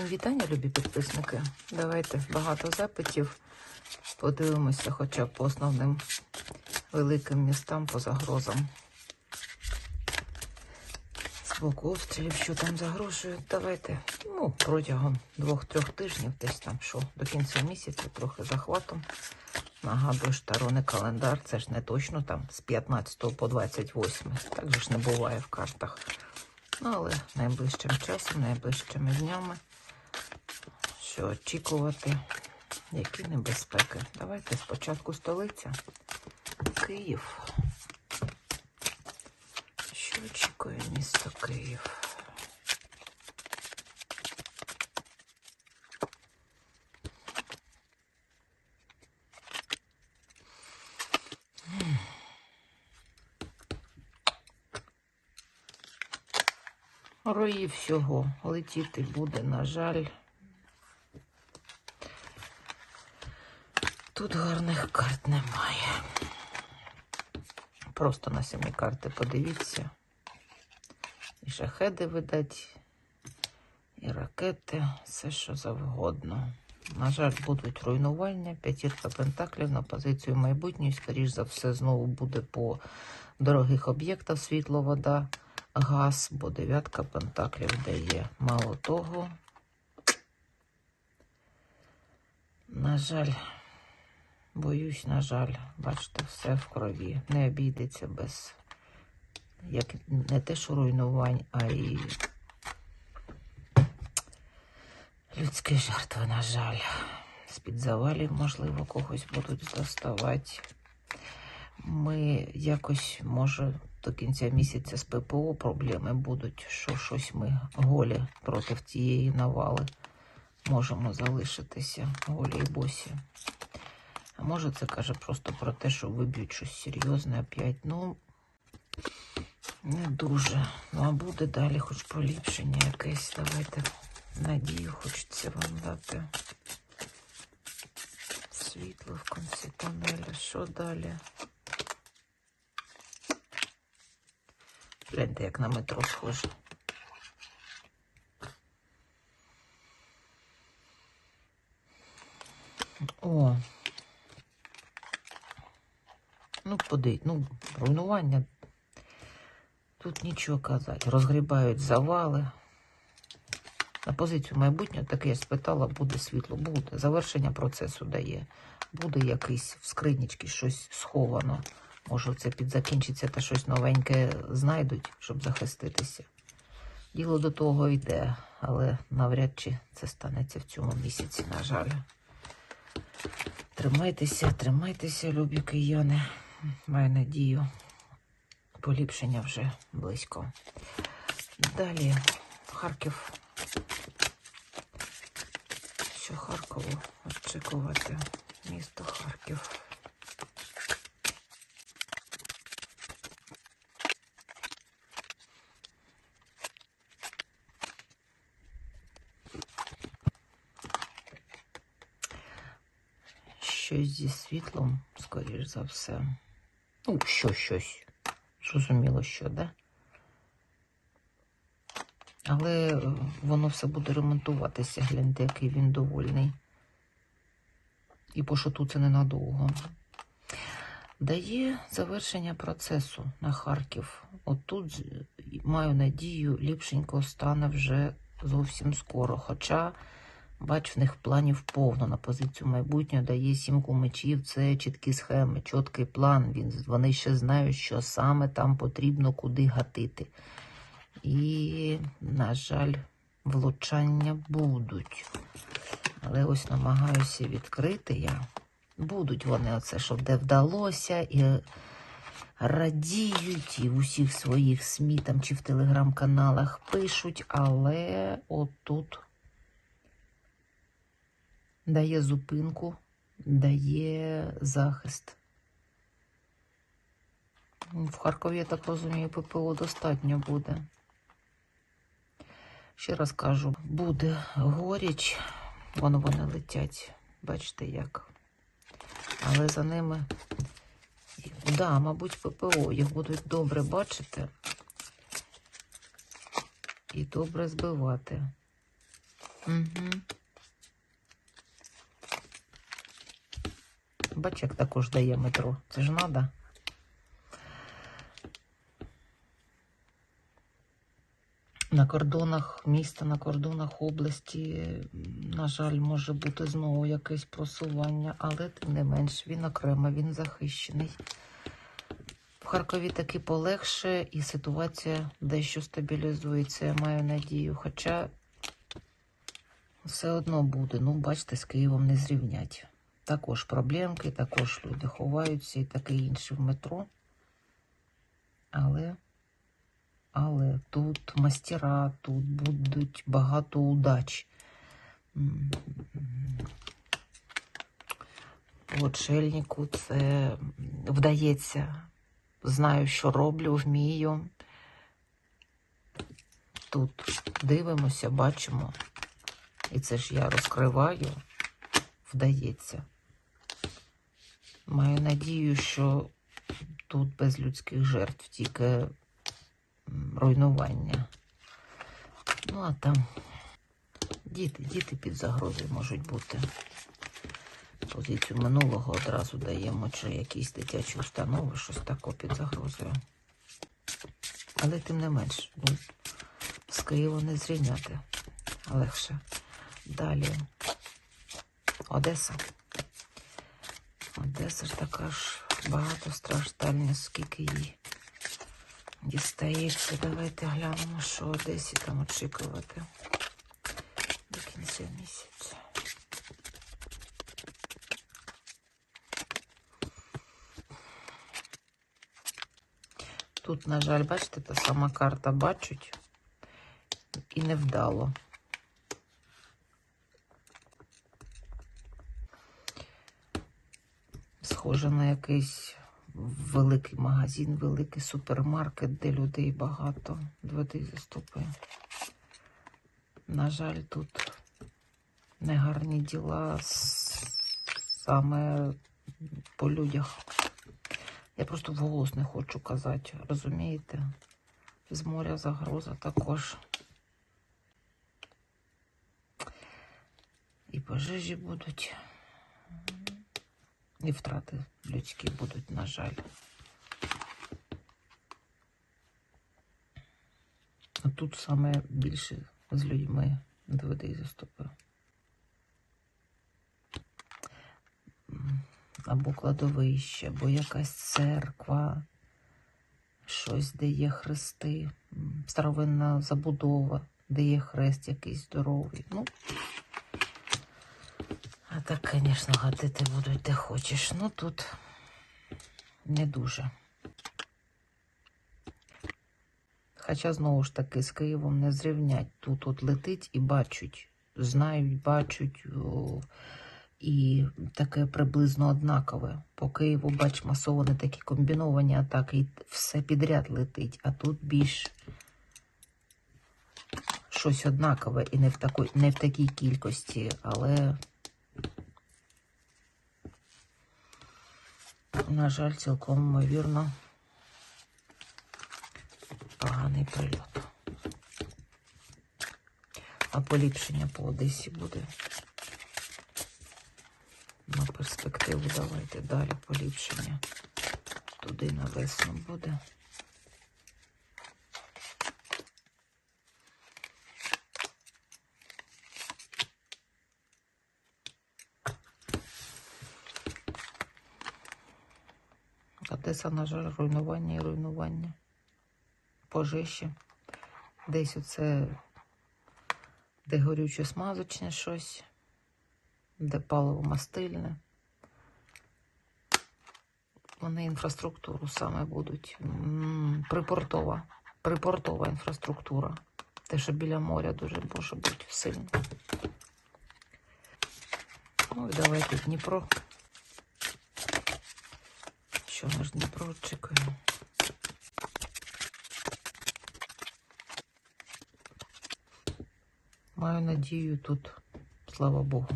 Всім вітання, любі підписники. Давайте багато запитів. Подивимося хоча б по основним великим містам по загрозам. З боку обстрілів, що там загрожують, давайте ну, протягом двох-трьох тижнів, десь там що, до кінця місяця, трохи захватом. Нагадую, ж календар, це ж не точно там з 15 по 28. Так же ж не буває в картах. Ну, але найближчим часом, найближчими днями, що очікувати, які небезпеки. Давайте спочатку столиця. Київ. Що очікує місто Київ? Рої всього летіти буде, на жаль. Тут гарних карт немає. Просто на самі карти подивіться. І шахеди видать, і ракети, все що завгодно. На жаль, будуть руйнування. П'ятірка пентаклів на позицію майбутньої. Скоріш за все, знову буде по дорогих об'єктах світло, вода газ, бо дев'ятка пентаклів дає. Мало того, на жаль, боюсь, на жаль, бачите, все в крові. Не обійдеться без як не те, що руйнувань, а й людські жертви, на жаль. З-під завалів, можливо, когось будуть доставати. Ми якось, може, до кінця місяця з ППО проблеми будуть, що щось ми голі проти тієї навали можемо залишитися голі і босі. А може це каже просто про те, що виб'ють щось серйозне опять. Ну, не дуже. Ну, а буде далі хоч поліпшення якесь. Давайте надію хочеться вам дати. Світло в кінці тунеля. Що далі? Гляньте, як на метро схоже. О. Ну, подивіть, ну, руйнування. Тут нічого казати. Розгрібають завали. На позицію майбутнього таке я спитала, буде світло, буде. Завершення процесу дає. Буде якийсь в скринічці щось сховано. Може, це підзакінчиться та щось новеньке знайдуть, щоб захиститися. Діло до того йде, але навряд чи це станеться в цьому місяці, на жаль. Тримайтеся, тримайтеся, любі кияни. Маю надію. Поліпшення вже близько. Далі Харків. Що Харкову очікувати? Місто Харків. Щось зі світлом, скоріш за все. Ну, що щось. Зрозуміло, що, да? Але е, воно все буде ремонтуватися. Гляньте, який він довольний. І по шоту це ненадовго. Дає завершення процесу на Харків. Отут маю надію, ліпшенько стане вже зовсім скоро. Хоча, бач, в них планів повно на позицію майбутнього дає сімку мечів. Це чіткі схеми, чіткий план. Він, вони ще знають, що саме там потрібно куди гатити. І, на жаль, влучання будуть. Але ось намагаюся відкрити я. Будуть вони оце, щоб де вдалося, і радіють, і в усіх своїх СМІ там чи в телеграм-каналах пишуть, але отут дає зупинку, дає захист. В Харкові, я так розумію, ППО достатньо буде. Ще раз кажу, буде горіч, воно вони летять, бачите як. Але за ними, да, мабуть, ППО, їх будуть добре бачити і добре збивати. Угу. Бач, як також дає метро. Це ж надо. На кордонах міста, на кордонах області, на жаль, може бути знову якесь просування, але тим не менш він окремо, він захищений. В Харкові таки полегше і ситуація дещо стабілізується, я маю надію. Хоча все одно буде. Ну, бачите, з Києвом не зрівнять. Також проблемки, також люди ховаються і таке інше в метро. Але, але тут мастера, тут будуть багато удач. Отшельнику це вдається. Знаю, що роблю, вмію. Тут дивимося, бачимо. І це ж я розкриваю, вдається. Маю надію, що тут без людських жертв, тільки руйнування. Ну, а там діти, діти під загрозою можуть бути. Позицію минулого одразу даємо, чи якісь дитячі установи, щось таке під загрозою. Але тим не менш, ну, з Києва не зрівняти легше. Далі. Одеса. Одеса ж така ж багато багатостраждальна, скільки їй дістається. Давайте глянемо, що Одесі там очікувати до кінця місяця. Тут, на жаль, бачите, та сама карта бачить і невдало. Схоже на якийсь великий магазин, великий супермаркет, де людей багато. Води заступи. На жаль, тут негарні діла саме по людях. Я просто вголос не хочу казати, розумієте? З моря загроза також. І пожежі будуть, і втрати людські будуть, на жаль. А тут саме більше з людьми до води заступив. Або кладовище, або якась церква, щось, де є хрести, старовинна забудова, де є хрест якийсь здоровий. Ну, так, звісно, гатити будуть де хочеш. Ну тут не дуже. Хоча, знову ж таки, з Києвом не зрівнять. Тут от летить і бачать, знають, бачать. О, і таке приблизно однакове. По Києву, бач, масовані такі комбіновані атаки, і все підряд летить, а тут більш щось однакове і не в такій, не в такій кількості, але, на жаль, цілком ймовірно, поганий прильот. А поліпшення по Одесі буде. На перспективу давайте далі поліпшення. Туди на весну буде. Одеса, на жаль, руйнування і руйнування. Пожежі. Десь оце, де горюче смазочне щось де паливо-мастильне. Вони інфраструктуру саме будуть. Припортова. Припортова інфраструктура. Те, що біля моря дуже може бути сильно. Ну і давайте Дніпро. Що наш Дніпро очікує? Маю надію тут, слава Богу.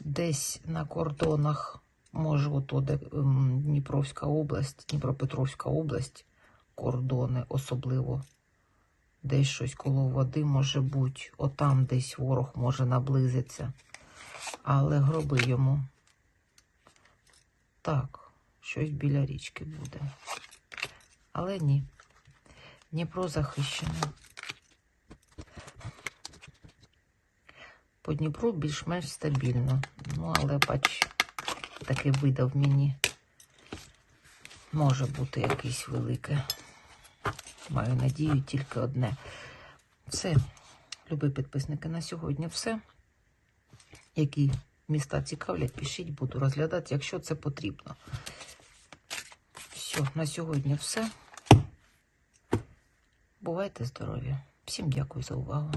Десь на кордонах, може, де ем, Дніпровська область, Дніпропетровська область, кордони особливо Десь щось коло води може бути. Отам десь ворог може наблизитися. Але гроби йому. Так, щось біля річки буде. Але ні. Дніпро захищене. По Дніпру більш-менш стабільно. Ну, але бач, таки видав мені. Може бути якийсь велике. Маю надію тільки одне. Все, любі підписники, на сьогодні все. Які міста цікавлять, пишіть, буду розглядати, якщо це потрібно. Все, на сьогодні все. Бувайте здорові. Всім дякую за увагу.